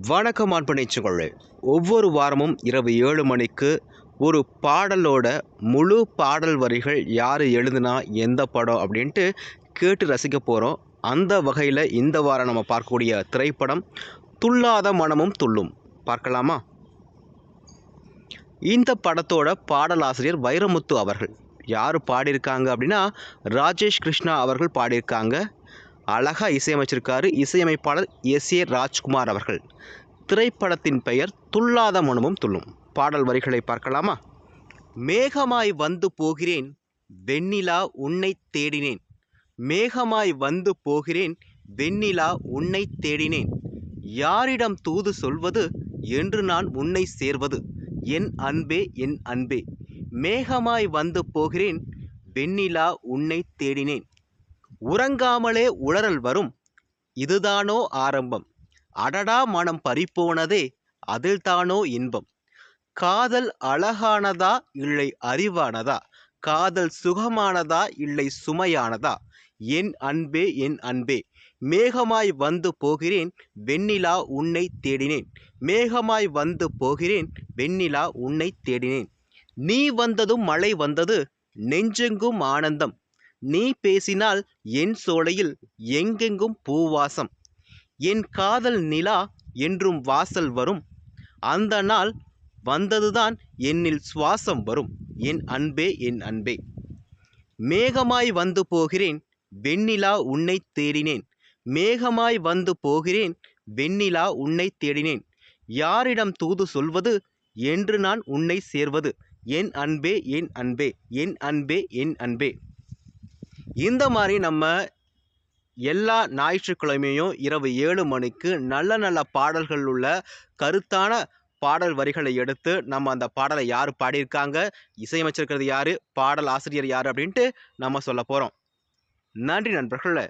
வணக்கம் அன்பு ஒவ்வொரு வாரமும் இரவு ஏழு மணிக்கு ஒரு பாடலோட முழு பாடல் வரிகள் யார் எழுதுனா எந்த படம் அப்படின்ட்டு கேட்டு ரசிக்க போகிறோம் அந்த வகையில் இந்த வாரம் நம்ம பார்க்கக்கூடிய திரைப்படம் துள்ளாத மனமும் துள்ளும். பார்க்கலாமா? இந்த படத்தோட பாடலாசிரியர் வைரமுத்து அவர்கள். யார் பாடியிருக்காங்க அப்படின்னா ராஜேஷ் கிருஷ்ணா அவர்கள் பாடியிருக்காங்க. அழகா இசையமைச்சிருக்காரு இசையமைப்பாளர் எஸ் ஏ ராஜ்குமார் அவர்கள். திரைப்படத்தின் பெயர் துள்ளாத மனமும் துள்ளும். பாடல் வரிகளை பார்க்கலாமா? மேகமாய் வந்து போகிறேன் வெண்ணிலா உன்னை தேடினேன். மேகமாய் வந்து போகிறேன் வெண்ணிலா உன்னை தேடினேன். யாரிடம் தூது சொல்வது என்று நான் உன்னை சேர்வது. என் அன்பே என் அன்பே. மேகமாய் வந்து போகிறேன் வெண்ணிலா உன்னை தேடினேன். உறங்காமலே உளறல் வரும். இதுதானோ ஆரம்பம். அடடா மனம் பறிப்போனதே அதில்தானோ இன்பம். காதல் அழகானதா இல்லை அறிவானதா? காதல் சுகமானதா இல்லை சுமையானதா? என் அன்பே என் அன்பே. மேகமாய் வந்து போகிறேன் வெண்ணிலா உன்னை தேடினேன். மேகமாய் வந்து போகிறேன் வெண்ணிலா உன்னை தேடினேன். நீ வந்ததும் மழை வந்தது நெஞ்செங்கும் ஆனந்தம். நீ பேசினால் என் சோலையில் எங்கெங்கும் பூவாசம். என் காதல் நிலா என்றும் வாசல் வரும். அந்த நாள் வந்ததுதான் என்னில் சுவாசம் வரும். என் அன்பே என் அன்பே. மேகமாய் வந்து போகிறேன் வெண்ணிலா உன்னை தேடினேன். மேகமாய் வந்து போகிறேன் வெண்ணிலா உன்னை தேடினேன். யாரிடம் தூது சொல்வது? என்று நான் உன்னை சேர்வது. என் அன்பே என் அன்பே. என் அன்பே என் அன்பே. இந்த மாதிரி நம்ம எல்லா ஞாயிற்றுக்கிழமையும் இரவு ஏழு மணிக்கு நல்ல நல்ல பாடல்கள் உள்ள கருத்தான பாடல் வரிகளை எடுத்து நம்ம அந்த பாடலை யார் பாடியிருக்காங்க இசையமைச்சிருக்கிறது யார் பாடல் ஆசிரியர் யார் அப்படின்ட்டு நம்ம சொல்ல போகிறோம் நன்றி நண்பர்களே.